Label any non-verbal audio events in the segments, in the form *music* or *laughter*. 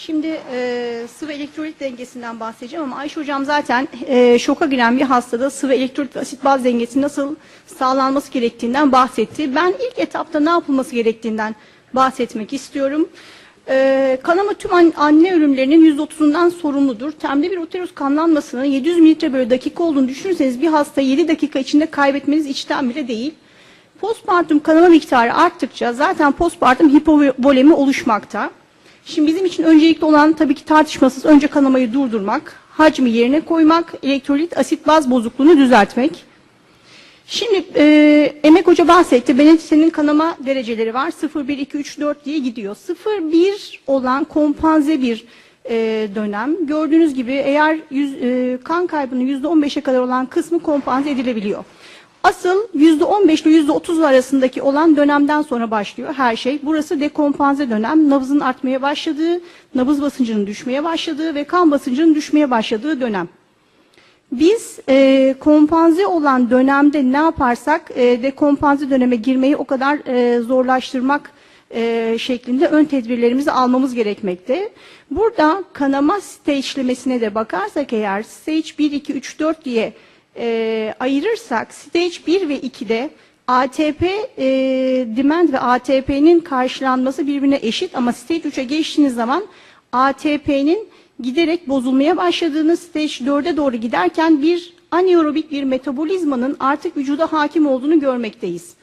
Şimdi e, sıvı elektrolit dengesinden bahsedeceğim ama Ayşe Hocam zaten e, şoka giren bir hastada sıvı elektrolit asit baz dengesi nasıl sağlanması gerektiğinden bahsetti. Ben ilk etapta ne yapılması gerektiğinden bahsetmek istiyorum. E, kanama tüm an- anne ölümlerinin %30'undan sorumludur. Temde bir uterus kanlanmasının 700 mililitre bölü dakika olduğunu düşünürseniz bir hasta 7 dakika içinde kaybetmeniz içten bile değil. Postpartum kanama miktarı arttıkça zaten postpartum hipovolemi oluşmakta. Şimdi bizim için öncelikli olan tabii ki tartışmasız önce kanamayı durdurmak, hacmi yerine koymak, elektrolit asit baz bozukluğunu düzeltmek. Şimdi e, Emek Hoca bahsetti. Benedikte'nin kanama dereceleri var. 0, 1, 2, 3, 4 diye gidiyor. 0, 1 olan kompanze bir e, dönem. Gördüğünüz gibi eğer yüz, e, kan kaybının %15'e kadar olan kısmı kompanze edilebiliyor. Asıl %15 ile %30 arasındaki olan dönemden sonra başlıyor her şey. Burası dekompanze dönem. Nabızın artmaya başladığı, nabız basıncının düşmeye başladığı ve kan basıncının düşmeye başladığı dönem. Biz e, kompanze olan dönemde ne yaparsak e, dekompanze döneme girmeyi o kadar e, zorlaştırmak e, şeklinde ön tedbirlerimizi almamız gerekmekte. Burada kanama stage'lemesine de bakarsak eğer stage 1, 2, 3, 4 diye e, ayırırsak stage 1 ve 2'de ATP e, demand ve ATP'nin karşılanması birbirine eşit ama stage 3'e geçtiğiniz zaman ATP'nin giderek bozulmaya başladığını stage 4'e doğru giderken bir anaerobik bir metabolizmanın artık vücuda hakim olduğunu görmekteyiz.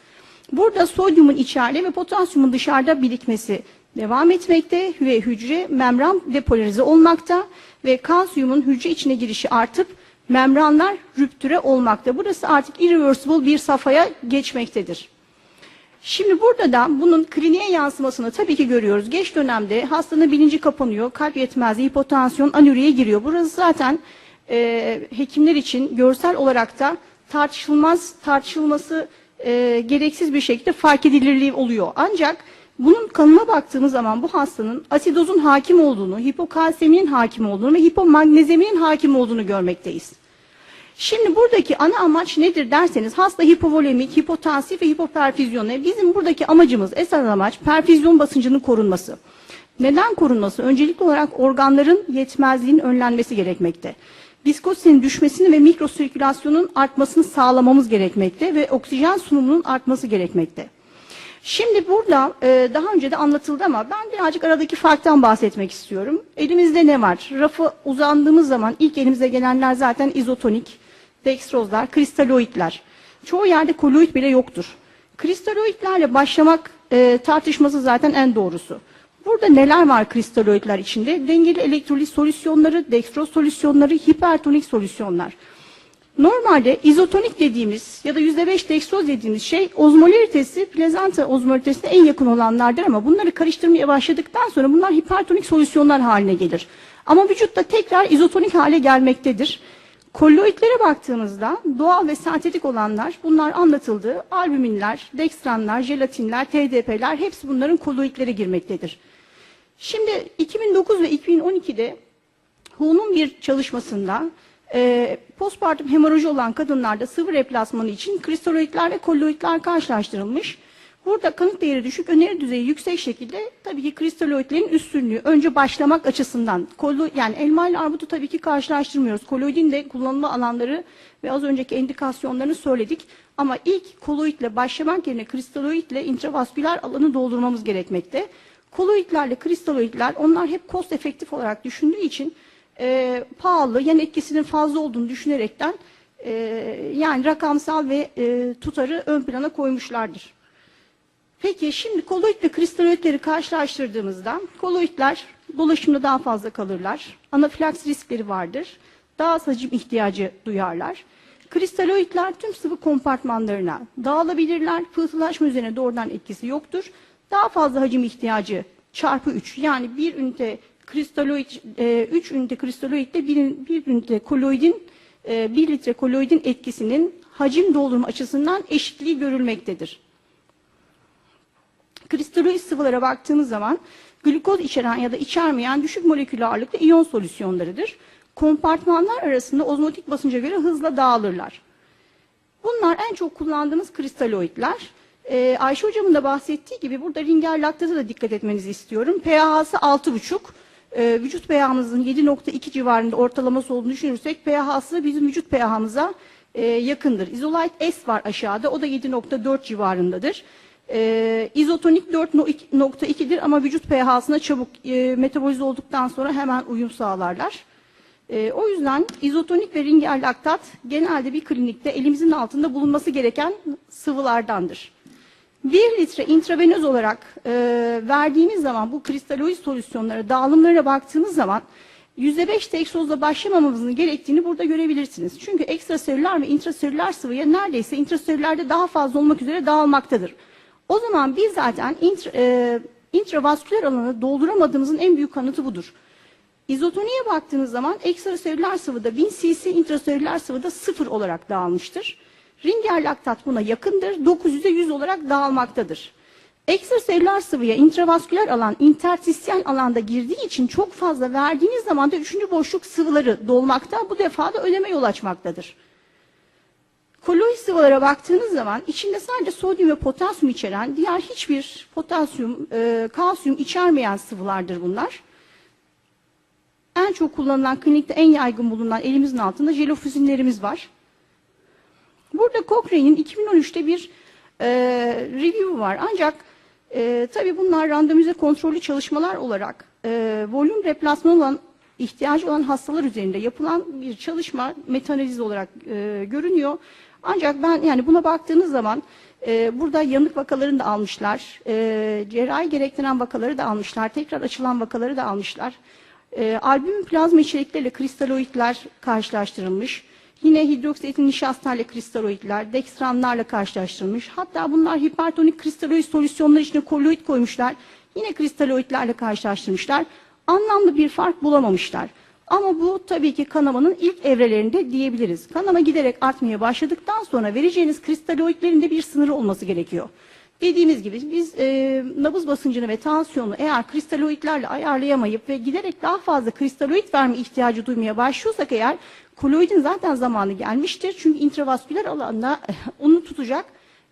Burada sodyumun içeride ve potasyumun dışarıda birikmesi devam etmekte ve hücre membran depolarize olmakta ve kalsiyumun hücre içine girişi artıp membranlar rüptüre olmakta. Burası artık irreversible bir safhaya geçmektedir. Şimdi burada da bunun kliniğe yansımasını tabii ki görüyoruz. Geç dönemde hastanın bilinci kapanıyor, kalp yetmezliği, hipotansiyon, anüriye giriyor. Burası zaten e, hekimler için görsel olarak da tartışılmaz, tartışılması e, gereksiz bir şekilde fark edilirliği oluyor. Ancak bunun kanına baktığımız zaman bu hastanın asidozun hakim olduğunu, hipokalseminin hakim olduğunu ve hipomagnezeminin hakim olduğunu görmekteyiz. Şimdi buradaki ana amaç nedir derseniz hasta hipovolemik, hipotansif ve hipoperfüzyonlu. Bizim buradaki amacımız esas amaç perfüzyon basıncının korunması. Neden korunması? Öncelikli olarak organların yetmezliğinin önlenmesi gerekmekte. Viskozitenin düşmesini ve mikrosirkülasyonun artmasını sağlamamız gerekmekte ve oksijen sunumunun artması gerekmekte. Şimdi burada e, daha önce de anlatıldı ama ben birazcık aradaki farktan bahsetmek istiyorum. Elimizde ne var? Rafa uzandığımız zaman ilk elimize gelenler zaten izotonik, dextrozlar, kristaloidler. Çoğu yerde koloid bile yoktur. Kristaloidlerle başlamak e, tartışması zaten en doğrusu. Burada neler var kristaloidler içinde? Dengeli elektrolit solüsyonları, dextroz solüsyonları, hipertonik solüsyonlar. Normalde izotonik dediğimiz ya da %5 dextroz dediğimiz şey ozmolaritesi plazenta ozmolaritesine en yakın olanlardır ama bunları karıştırmaya başladıktan sonra bunlar hipertonik solüsyonlar haline gelir. Ama vücutta tekrar izotonik hale gelmektedir. Kolloidlere baktığımızda doğal ve sentetik olanlar bunlar anlatıldı. Albüminler, dekstranlar, jelatinler, TDP'ler hepsi bunların kolloidlere girmektedir. Şimdi 2009 ve 2012'de WHO'nun bir çalışmasında e, postpartum hemoroji olan kadınlarda sıvı replasmanı için kristaloidler ve kolloidler karşılaştırılmış. Burada kanıt değeri düşük, öneri düzeyi yüksek şekilde tabii ki kristaloidlerin üstünlüğü önce başlamak açısından. Kollo, yani elma ile armutu tabii ki karşılaştırmıyoruz. Kolloidin de kullanılma alanları ve az önceki indikasyonlarını söyledik. Ama ilk kolloidle başlamak yerine kristaloidle intravasküler alanı doldurmamız gerekmekte. Kolloidlerle kristaloidler onlar hep cost efektif olarak düşündüğü için e, pahalı, yan etkisinin fazla olduğunu düşünerekten e, yani rakamsal ve e, tutarı ön plana koymuşlardır. Peki şimdi koloid ve kristaloidleri karşılaştırdığımızda koloidler dolaşımda daha fazla kalırlar. Anafilaks riskleri vardır. Daha az hacim ihtiyacı duyarlar. Kristaloidler tüm sıvı kompartmanlarına dağılabilirler. Pıhtılaşma üzerine doğrudan etkisi yoktur. Daha fazla hacim ihtiyacı çarpı 3 yani bir ünite kristaloid, 3 ünite kristaloidle bir, bir ünite koloidin, 1 litre koloidin etkisinin hacim doldurma açısından eşitliği görülmektedir. Kristaloid sıvılara baktığımız zaman glikoz içeren ya da içermeyen düşük moleküllü ağırlıklı iyon solüsyonlarıdır. Kompartmanlar arasında ozmotik basınca göre hızla dağılırlar. Bunlar en çok kullandığımız kristaloidler. Ee, Ayşe hocamın da bahsettiği gibi burada ringer laktaza da dikkat etmenizi istiyorum. pH'sı 6,5. E, vücut pH'mızın 7.2 civarında ortalaması olduğunu düşünürsek pH'sı bizim vücut pH'mıza e, yakındır. Isolite S var aşağıda. O da 7.4 civarındadır. E, izotonik 4.2'dir ama vücut pH'sına çabuk e, metabolize olduktan sonra hemen uyum sağlarlar. E, o yüzden izotonik ve ringer laktat genelde bir klinikte elimizin altında bulunması gereken sıvılardandır. 1 litre intravenöz olarak e, verdiğimiz zaman bu kristaloid solüsyonlara, dağılımlara baktığımız zaman %5 teksozla başlamamamızın gerektiğini burada görebilirsiniz. Çünkü ekstraselüler ve intraselüler sıvıya neredeyse intraselülerde daha fazla olmak üzere dağılmaktadır. O zaman biz zaten intra, e, intravasküler alanı dolduramadığımızın en büyük kanıtı budur. İzotoniğe baktığınız zaman ekstraselüler sıvıda 1000 cc, intraselüler sıvıda 0 olarak dağılmıştır. Ringer laktat buna yakındır. 900'e 100 olarak dağılmaktadır. Ekstraselüler sıvıya intravasküler alan, interstisyal alanda girdiği için çok fazla verdiğiniz zaman da üçüncü boşluk sıvıları dolmakta. Bu defa da öleme yol açmaktadır. Koloid sıvılara baktığınız zaman içinde sadece sodyum ve potasyum içeren, diğer hiçbir potasyum, e, kalsiyum içermeyen sıvılardır bunlar. En çok kullanılan, klinikte en yaygın bulunan elimizin altında jelofuzinlerimiz var. Burada Cochrane'in 2013'te bir e, review var. Ancak e, tabii bunlar randomize kontrollü çalışmalar olarak e, volüm replasman olan ihtiyacı olan hastalar üzerinde yapılan bir çalışma metanaliz olarak e, görünüyor. Ancak ben yani buna baktığınız zaman e, burada yanık vakalarını da almışlar, e, cerrahi gerektiren vakaları da almışlar, tekrar açılan vakaları da almışlar. E, albümin plazma içerikleriyle kristaloidler karşılaştırılmış. Yine hidroksiyetin nişasta ile kristaloidler, dekstramlarla karşılaştırılmış. Hatta bunlar hipertonik kristaloid solüsyonlar içine koloid koymuşlar. Yine kristaloidlerle karşılaştırmışlar. Anlamlı bir fark bulamamışlar. Ama bu tabii ki kanamanın ilk evrelerinde diyebiliriz. Kanama giderek artmaya başladıktan sonra vereceğiniz kristaloidlerin de bir sınırı olması gerekiyor. Dediğimiz gibi biz e, nabız basıncını ve tansiyonu eğer kristaloidlerle ayarlayamayıp ve giderek daha fazla kristaloid verme ihtiyacı duymaya başlıyorsak eğer koloidin zaten zamanı gelmiştir. Çünkü intravasküler alanda onu tutacak,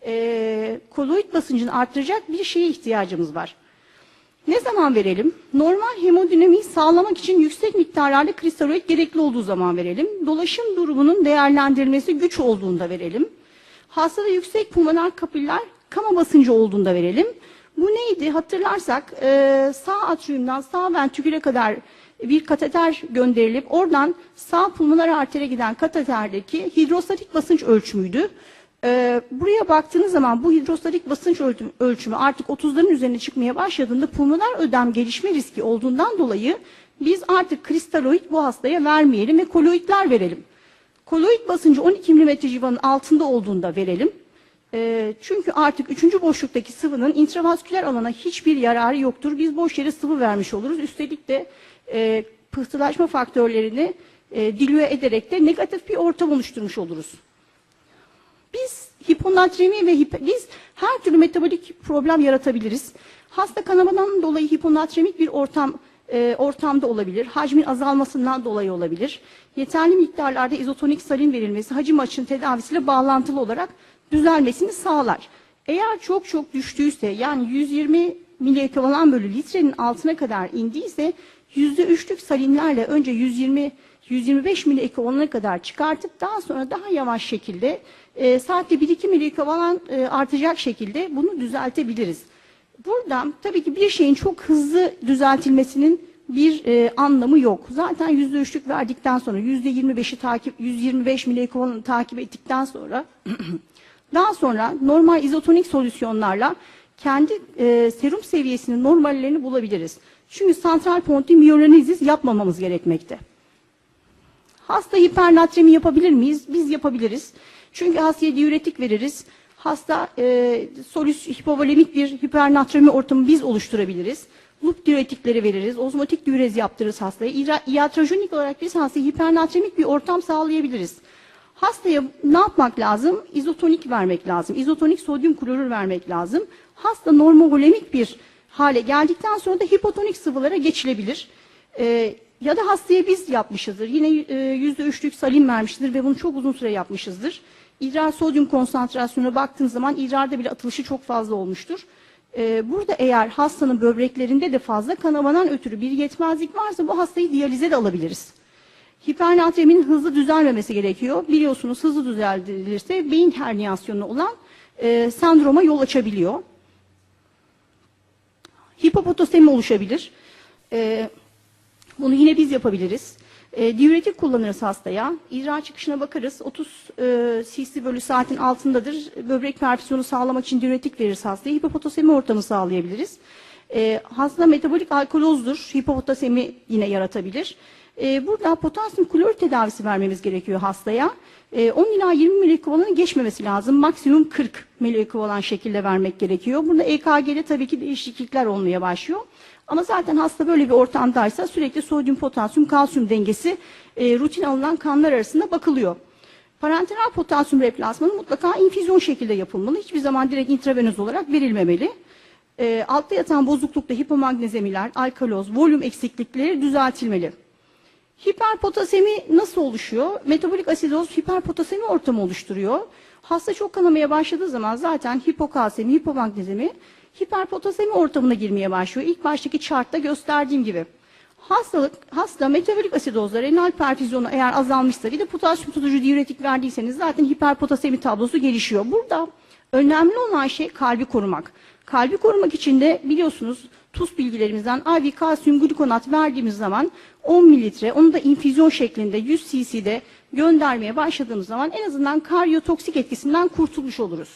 e, koloid basıncını arttıracak bir şeye ihtiyacımız var. Ne zaman verelim? Normal hemodinamiği sağlamak için yüksek miktarlarda kristaloid gerekli olduğu zaman verelim. Dolaşım durumunun değerlendirilmesi güç olduğunda verelim. Hastada yüksek pulmoner kapiller kama basıncı olduğunda verelim. Bu neydi? Hatırlarsak e, sağ atriumdan sağ ventriküle kadar bir kateter gönderilip oradan sağ pulmoner artere giden kateterdeki hidrostatik basınç ölçümüydü. Ee, buraya baktığınız zaman bu hidrostatik basınç ölçüm- ölçümü artık 30'ların üzerine çıkmaya başladığında pulmoner ödem gelişme riski olduğundan dolayı biz artık kristaloid bu hastaya vermeyelim ve koloidler verelim. Koloid basıncı 12 mm civarının altında olduğunda verelim. Ee, çünkü artık üçüncü boşluktaki sıvının intravasküler alana hiçbir yararı yoktur. Biz boş yere sıvı vermiş oluruz. Üstelik de e, pıhtılaşma faktörlerini e, dilüye ederek de negatif bir ortam oluşturmuş oluruz. Biz hiponatremi ve hipo- biz her türlü metabolik problem yaratabiliriz. Hasta kanamadan dolayı hiponatremik bir ortam e, ortamda olabilir. Hacmin azalmasından dolayı olabilir. Yeterli miktarlarda izotonik salin verilmesi hacim açın tedavisiyle bağlantılı olarak düzelmesini sağlar. Eğer çok çok düştüyse yani 120 miliekvivalent bölü litrenin altına kadar indiyse %3'lük salinlerle önce 120 125 miliekvivalana kadar çıkartıp daha sonra daha yavaş şekilde e, saatte 1-2 miliekvivalent e, artacak şekilde bunu düzeltebiliriz. Buradan tabii ki bir şeyin çok hızlı düzeltilmesinin bir e, anlamı yok. Zaten %3'lük verdikten sonra %25'i takip 125 miliekvivalent takip ettikten sonra *clears throat* daha sonra normal izotonik solüsyonlarla kendi e, serum seviyesinin normallerini bulabiliriz. Çünkü santral ponti miyorenizis yapmamamız gerekmekte. Hasta hipernatremi yapabilir miyiz? Biz yapabiliriz. Çünkü hastaya diüretik veririz. Hasta e, solüs hipovolemik bir hipernatremi ortamı biz oluşturabiliriz. Loop diüretikleri veririz. Ozmotik diürez yaptırırız hastaya. Iatrojenik olarak biz hastaya hipernatremik bir ortam sağlayabiliriz. Hastaya ne yapmak lazım? İzotonik vermek lazım. İzotonik sodyum klorür vermek lazım. Hasta normovolemik bir hale geldikten sonra da hipotonik sıvılara geçilebilir. Ee, ya da hastaya biz yapmışızdır. Yine e, yüzde üçlük salin vermişizdir ve bunu çok uzun süre yapmışızdır. İdrar sodyum konsantrasyonuna baktığınız zaman idrarda bile atılışı çok fazla olmuştur. Ee, burada eğer hastanın böbreklerinde de fazla kanamadan ötürü bir yetmezlik varsa bu hastayı diyalize de alabiliriz. Hipernatreminin hızlı düzelmemesi gerekiyor. Biliyorsunuz hızlı düzeltilirse beyin herniyasyonu olan e, sendroma yol açabiliyor. Hipopotosemi oluşabilir. E, bunu yine biz yapabiliriz. E, diüretik kullanırız hastaya. İdrar çıkışına bakarız. 30 e, cc bölü saatin altındadır. Böbrek perfüzyonu sağlamak için diüretik veririz hastaya. Hipopotosemi ortamı sağlayabiliriz. E, hasta metabolik alkolozdur. Hipopotosemi yine yaratabilir. E, burada potasyum klor tedavisi vermemiz gerekiyor hastaya. E, 10 ila 20 miliekvivalanı geçmemesi lazım. Maksimum 40 miliekvivalan şekilde vermek gerekiyor. Burada EKG'de tabii ki değişiklikler olmaya başlıyor. Ama zaten hasta böyle bir ortamdaysa sürekli sodyum, potasyum, kalsiyum dengesi e, rutin alınan kanlar arasında bakılıyor. Parenteral potasyum replasmanı mutlaka infüzyon şekilde yapılmalı. Hiçbir zaman direkt intravenöz olarak verilmemeli. E, altta yatan bozuklukta hipomagnezemiler, alkaloz, volüm eksiklikleri düzeltilmeli. Hiperpotasemi nasıl oluşuyor? Metabolik asidoz hiperpotasemi ortamı oluşturuyor. Hasta çok kanamaya başladığı zaman zaten hipokalsemi, hipomagnezemi hiperpotasemi ortamına girmeye başlıyor. İlk baştaki chartta gösterdiğim gibi. Hastalık, hasta metabolik asidozla renal perfüzyonu eğer azalmışsa bir de potasyum tutucu diüretik verdiyseniz zaten hiperpotasemi tablosu gelişiyor. Burada önemli olan şey kalbi korumak. Kalbi korumak için de biliyorsunuz tuz bilgilerimizden IV kalsiyum glukonat verdiğimiz zaman 10 mililitre onu da infüzyon şeklinde 100 cc'de göndermeye başladığımız zaman en azından karyotoksik etkisinden kurtulmuş oluruz.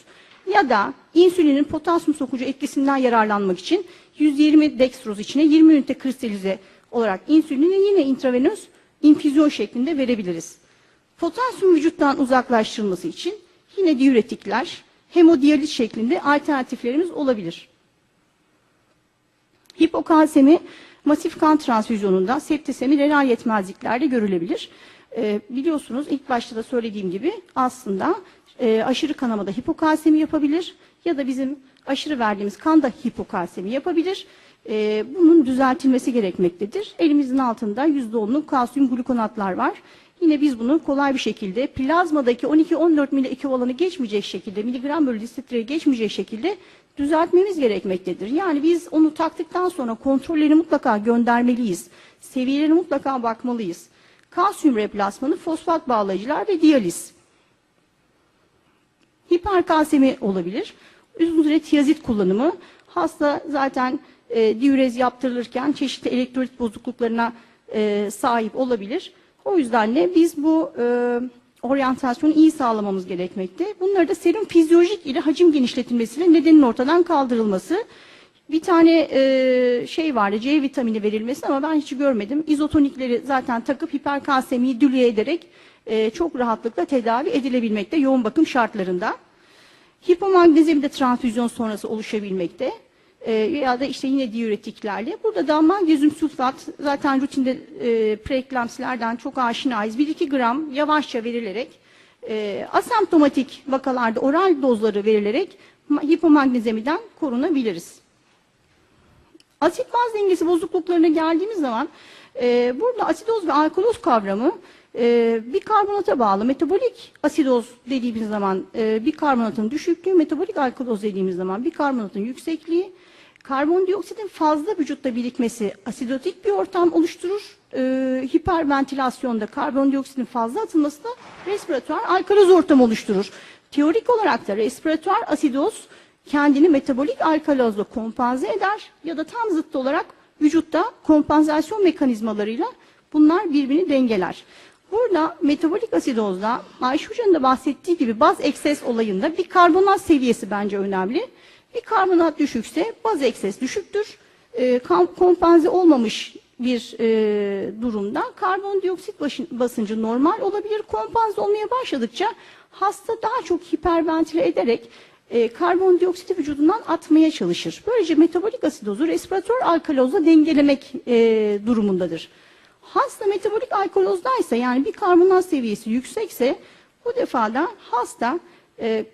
Ya da insülinin potasyum sokucu etkisinden yararlanmak için 120 dextroz içine 20 ünite kristalize olarak insülini yine intravenöz infüzyon şeklinde verebiliriz. Potasyum vücuttan uzaklaştırılması için yine diüretikler, hemodiyaliz şeklinde alternatiflerimiz olabilir. Hipokalsemi masif kan transfüzyonunda, septisemi renal yetmezliklerde görülebilir. Ee, biliyorsunuz ilk başta da söylediğim gibi aslında e, aşırı kanamada hipokalsemi yapabilir ya da bizim aşırı verdiğimiz kanda hipokalsemi yapabilir. E, bunun düzeltilmesi gerekmektedir. Elimizin altında %10'luk kalsiyum glukonatlar var. Yine biz bunu kolay bir şekilde plazmadaki 12-14 mili ekvivalanı geçmeyecek şekilde, miligram bölü litreye geçmeyecek şekilde düzeltmemiz gerekmektedir. Yani biz onu taktıktan sonra kontrolleri mutlaka göndermeliyiz. Seviyelerine mutlaka bakmalıyız. Kalsiyum replasmanı, fosfat bağlayıcılar ve diyaliz. Hiperkalsemi olabilir. Uzun süre tiyazit kullanımı. Hasta zaten e, diürez yaptırılırken çeşitli elektrolit bozukluklarına e, sahip olabilir. O yüzden de biz bu e, oryantasyonu iyi sağlamamız gerekmekte. Bunları da serum fizyolojik ile hacim genişletilmesiyle nedenin ortadan kaldırılması. Bir tane e, şey vardı C vitamini verilmesi ama ben hiç görmedim. İzotonikleri zaten takıp hiperkalsemiyi dülüye ederek e, çok rahatlıkla tedavi edilebilmekte yoğun bakım şartlarında. Hipomagnezemi de transfüzyon sonrası oluşabilmekte. E, ya da işte yine diüretiklerle. Burada da magnezyum sulfat zaten rutinde e, preeklamsilerden çok aşinayız. 1-2 gram yavaşça verilerek e, asemptomatik vakalarda oral dozları verilerek hipomagnezemiden korunabiliriz. Asit baz dengesi bozukluklarına geldiğimiz zaman e, burada asidoz ve alkaloz kavramı e, bir karbonata bağlı. Metabolik asidoz dediğimiz zaman e, bir karbonatın düşüklüğü, metabolik alkaloz dediğimiz zaman bir karbonatın yüksekliği, karbondioksitin fazla vücutta birikmesi asidotik bir ortam oluşturur. E, hiperventilasyonda karbondioksitin fazla atılması da respiratuar alkaloz ortamı oluşturur. Teorik olarak da respiratuar asidoz kendini metabolik alkalozla kompanze eder ya da tam zıttı olarak vücutta kompansasyon mekanizmalarıyla bunlar birbirini dengeler. Burada metabolik asidozda Ayşe Hoca'nın da bahsettiği gibi baz ekses olayında bir karbonat seviyesi bence önemli. Bir karbonat düşükse baz ekses düşüktür. E, kompanze olmamış bir e, durumda karbondioksit basıncı normal olabilir. Kompanze olmaya başladıkça hasta daha çok hiperventile ederek e, karbondioksiti vücudundan atmaya çalışır. Böylece metabolik asidozu respiratör alkalozla dengelemek e, durumundadır. Hasta metabolik alkalozdaysa yani bir karbonat seviyesi yüksekse bu defada hasta e,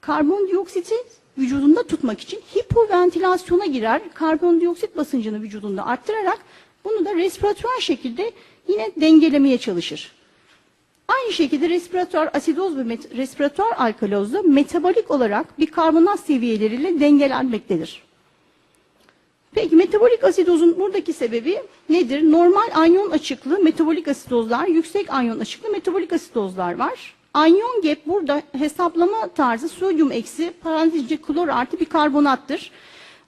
karbondioksiti vücudunda tutmak için hipoventilasyona girer. Karbondioksit basıncını vücudunda arttırarak bunu da respiratör şekilde yine dengelemeye çalışır. Aynı şekilde respiratör asidoz ve respiratör alkalozda metabolik olarak bir karbonat seviyeleriyle dengelenmektedir. Peki metabolik asidozun buradaki sebebi nedir? Normal anyon açıklı metabolik asidozlar, yüksek anyon açıklı metabolik asidozlar var. Anyon gap burada hesaplama tarzı sodyum eksi parantezce klor artı bir karbonattır.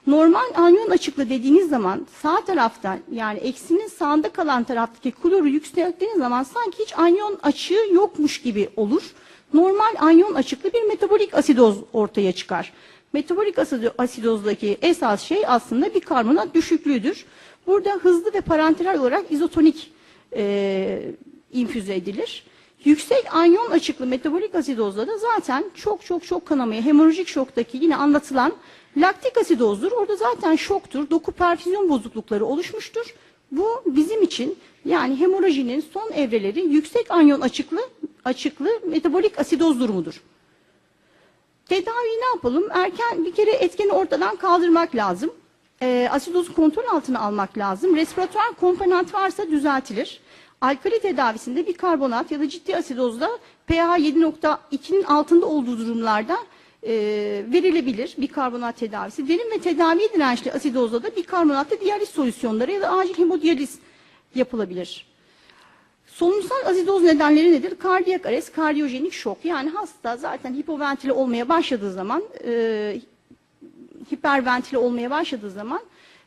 Normal anyon açıklı dediğiniz zaman sağ tarafta yani eksinin sağında kalan taraftaki kloru yükselttiğiniz zaman sanki hiç anyon açığı yokmuş gibi olur. Normal anyon açıklı bir metabolik asidoz ortaya çıkar. Metabolik asido- asidozdaki esas şey aslında bir karbonat düşüklüğüdür. Burada hızlı ve parenteral olarak izotonik e, infüze edilir. Yüksek anyon açıklı metabolik asidozda da zaten çok çok çok kanamaya, hemorajik şoktaki yine anlatılan laktik asidozdur. Orada zaten şoktur, doku perfüzyon bozuklukları oluşmuştur. Bu bizim için yani hemorajinin son evreleri yüksek anyon açıklı açıklı metabolik asidoz durumudur. Tedaviyi ne yapalım? Erken bir kere etkeni ortadan kaldırmak lazım. Ee, asidozu kontrol altına almak lazım. Respiratuar komponent varsa düzeltilir. Alkali tedavisinde bir karbonat ya da ciddi asidozda pH 7.2'nin altında olduğu durumlarda e, verilebilir bir karbonat tedavisi. Derin ve tedaviye dirençli asidozda da bir karbonatlı diyaliz solüsyonları ya da acil hemodiyaliz yapılabilir. Solunumsal azidoz nedenleri nedir? Kardiyak arrest, kardiyojenik şok. Yani hasta zaten hipoventile olmaya başladığı zaman, e, hiperventile olmaya başladığı zaman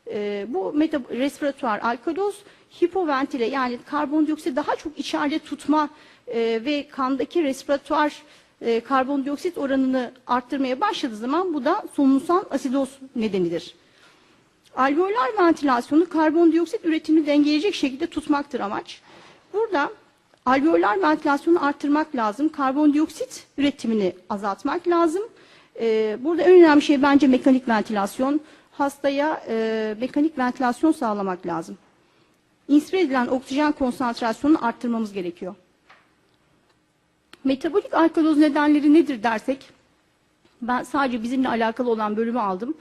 e, bu respiratuar alkaloz hipoventile yani karbondioksit daha çok içeride tutma e, ve kandaki respiratuar e, karbondioksit oranını arttırmaya başladığı zaman bu da solunumsal asidoz nedenidir. Alveolar ventilasyonu karbondioksit üretimini dengeleyecek şekilde tutmaktır amaç. Burada alveolar ventilasyonu arttırmak lazım. Karbondioksit üretimini azaltmak lazım. Ee, burada en önemli şey bence mekanik ventilasyon. Hastaya e, mekanik ventilasyon sağlamak lazım. İnspire edilen oksijen konsantrasyonunu arttırmamız gerekiyor. Metabolik alkaloz nedenleri nedir dersek, ben sadece bizimle alakalı olan bölümü aldım.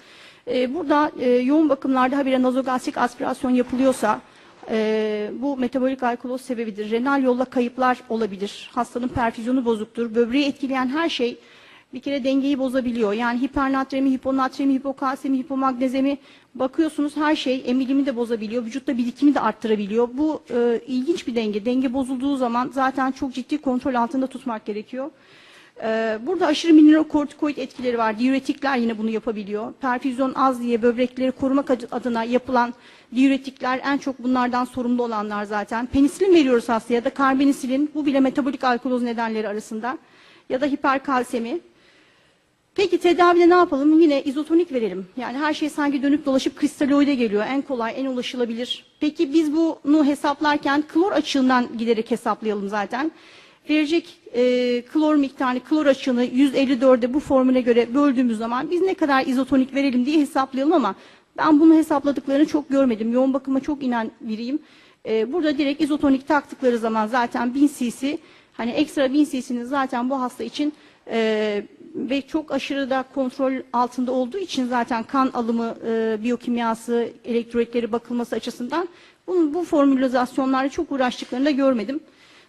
Ee, burada e, yoğun bakımlarda habire nazogastrik aspirasyon yapılıyorsa, e, bu metabolik alkaloz sebebidir. Renal yolla kayıplar olabilir. Hastanın perfüzyonu bozuktur. Böbreği etkileyen her şey bir kere dengeyi bozabiliyor. Yani hipernatremi, hiponatremi, hipokalsemi, hipomagnezemi bakıyorsunuz her şey emilimi de bozabiliyor. Vücutta birikimi de arttırabiliyor. Bu e, ilginç bir denge. Denge bozulduğu zaman zaten çok ciddi kontrol altında tutmak gerekiyor. Ee, Burada aşırı mineralokortikoid etkileri var. Diüretikler yine bunu yapabiliyor. Perfüzyon az diye böbrekleri korumak adı- adına yapılan diüretikler en çok bunlardan sorumlu olanlar zaten. Penisilin veriyoruz hastaya ya da karbenisilin. Bu bile metabolik alkaloz nedenleri arasında. Ya da hiperkalsemi. Peki tedavide ne yapalım? Yine izotonik verelim. Yani her şey sanki dönüp dolaşıp kristaloide geliyor. En kolay, en ulaşılabilir. Peki biz bunu hesaplarken klor açığından giderek hesaplayalım zaten. Verecek e, klor miktarını, klor açığını 154'e bu formüle göre böldüğümüz zaman biz ne kadar izotonik verelim diye hesaplayalım ama ben bunu hesapladıklarını çok görmedim. Yoğun bakıma çok inen biriyim. E, burada direkt izotonik taktıkları zaman zaten 1000 cc, hani ekstra 1000 cc'nin zaten bu hasta için e, ve çok aşırı da kontrol altında olduğu için zaten kan alımı, e, biyokimyası, elektrolitleri bakılması açısından bunun bu formülizasyonlarla çok uğraştıklarını da görmedim.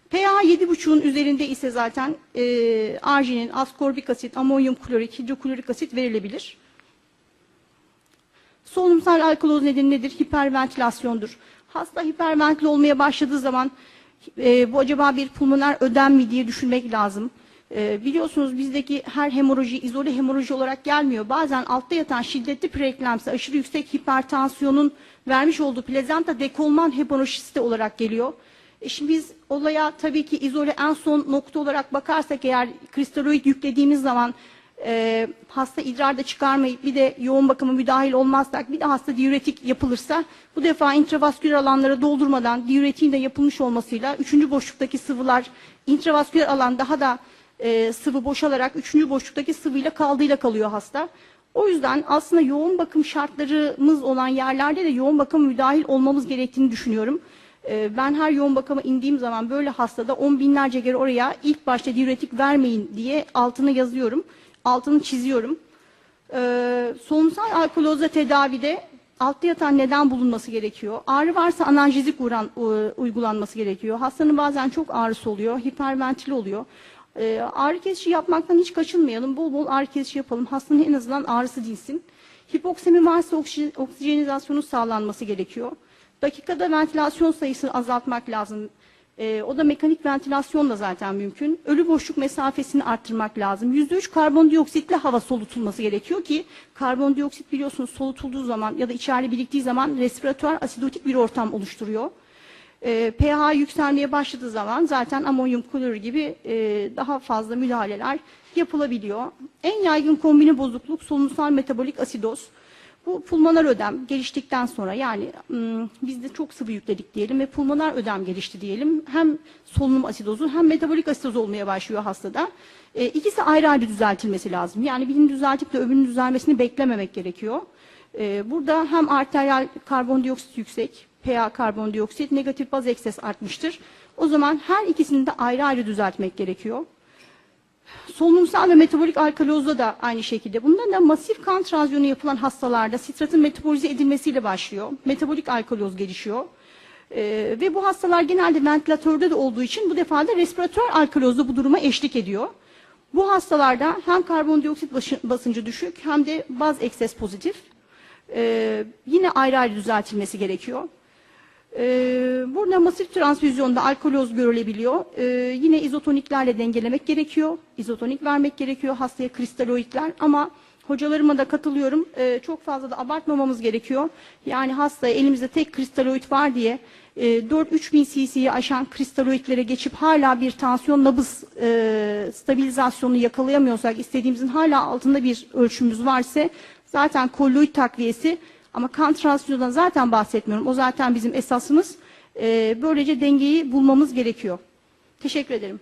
pH 7,5'un üzerinde ise zaten e, arginin, askorbik asit, amonyum klorit, hidroklorik asit verilebilir. Solunumsal alkaloz nedeni nedir? Hiperventilasyondur. Hasta hiperventile olmaya başladığı zaman e, bu acaba bir pulmoner ödem mi diye düşünmek lazım. E, biliyorsunuz bizdeki her hemoroji izole hemoroji olarak gelmiyor. Bazen altta yatan şiddetli preeklemsi, aşırı yüksek hipertansiyonun vermiş olduğu plezanta dekolman hemorojisi olarak geliyor. E şimdi biz olaya tabii ki izole en son nokta olarak bakarsak eğer kristaloid yüklediğimiz zaman e, hasta idrar da çıkarmayıp bir de yoğun bakıma müdahil olmazsak bir de hasta diüretik yapılırsa bu defa intravasküler alanlara doldurmadan diüretiğin de yapılmış olmasıyla üçüncü boşluktaki sıvılar intravasküler alan daha da e, sıvı boşalarak üçüncü boşluktaki sıvıyla kaldığıyla kalıyor hasta. O yüzden aslında yoğun bakım şartlarımız olan yerlerde de yoğun bakıma müdahil olmamız gerektiğini düşünüyorum. Ee, Ben her yoğun bakıma indiğim zaman böyle hastada on binlerce kere oraya ilk başta diüretik vermeyin diye altını yazıyorum. Altını çiziyorum. Ee, solunumsal alkolozla tedavide altta yatan neden bulunması gerekiyor. Ağrı varsa analjezik uğran, uygulanması gerekiyor. Hastanın bazen çok ağrısı oluyor, hiperventili oluyor. Ee, ağrı kesici yapmaktan hiç kaçınmayalım. Bol bol ağrı kesici yapalım. Hastanın en azından ağrısı dinsin. Hipoksemi varsa oksijen, oksijenizasyonun sağlanması gerekiyor. Dakikada ventilasyon sayısını azaltmak lazım. Ee, o da mekanik ventilasyon da zaten mümkün. Ölü boşluk mesafesini arttırmak lazım. %3 karbondioksitle hava solutulması gerekiyor ki karbondioksit biliyorsunuz solutulduğu zaman ya da içeride biriktiği zaman respiratör asidotik bir ortam oluşturuyor. E, pH yükselmeye başladığı zaman zaten amonyum klorür gibi e, daha fazla müdahaleler yapılabiliyor. En yaygın kombine bozukluk solunumsal metabolik asidoz. Bu pulmoner ödem geliştikten sonra yani ım, biz de çok sıvı yükledik diyelim ve pulmoner ödem gelişti diyelim. Hem solunum asidozu hem metabolik asidoz olmaya başlıyor hastada. E, ikisi ayrı ayrı düzeltilmesi lazım. Yani birinin düzeltip de öbürünün düzelmesini beklememek gerekiyor. E, burada hem arteriyel karbondioksit yüksek, pH karbondioksit, negatif baz ekses artmıştır. O zaman her ikisini de ayrı ayrı düzeltmek gerekiyor. Solunumsal ve metabolik alkalozda da aynı şekilde. Bunda da masif kan transfüzyonu yapılan hastalarda sitratın metabolize edilmesiyle başlıyor. Metabolik alkaloz gelişiyor. Ee, ve bu hastalar genelde ventilatörde de olduğu için bu defa da respiratör alkalozda bu duruma eşlik ediyor. Bu hastalarda hem karbondioksit basıncı düşük hem de baz ekses pozitif. Ee, yine ayrı ayrı düzeltilmesi gerekiyor. Ee, burada masif transfüzyonda alkoloz görülebiliyor. Ee, yine izotoniklerle dengelemek gerekiyor. İzotonik vermek gerekiyor hastaya kristaloidler ama hocalarıma da katılıyorum. Ee, çok fazla da abartmamamız gerekiyor. Yani hastaya elimizde tek kristaloid var diye e, 4-3 cc'yi aşan kristaloidlere geçip hala bir tansiyon nabız e, stabilizasyonunu yakalayamıyorsak istediğimizin hala altında bir ölçümüz varsa zaten kolloid takviyesi ama kan transfüzyonundan zaten bahsetmiyorum. O zaten bizim esasımız. Ee, böylece dengeyi bulmamız gerekiyor. Teşekkür ederim.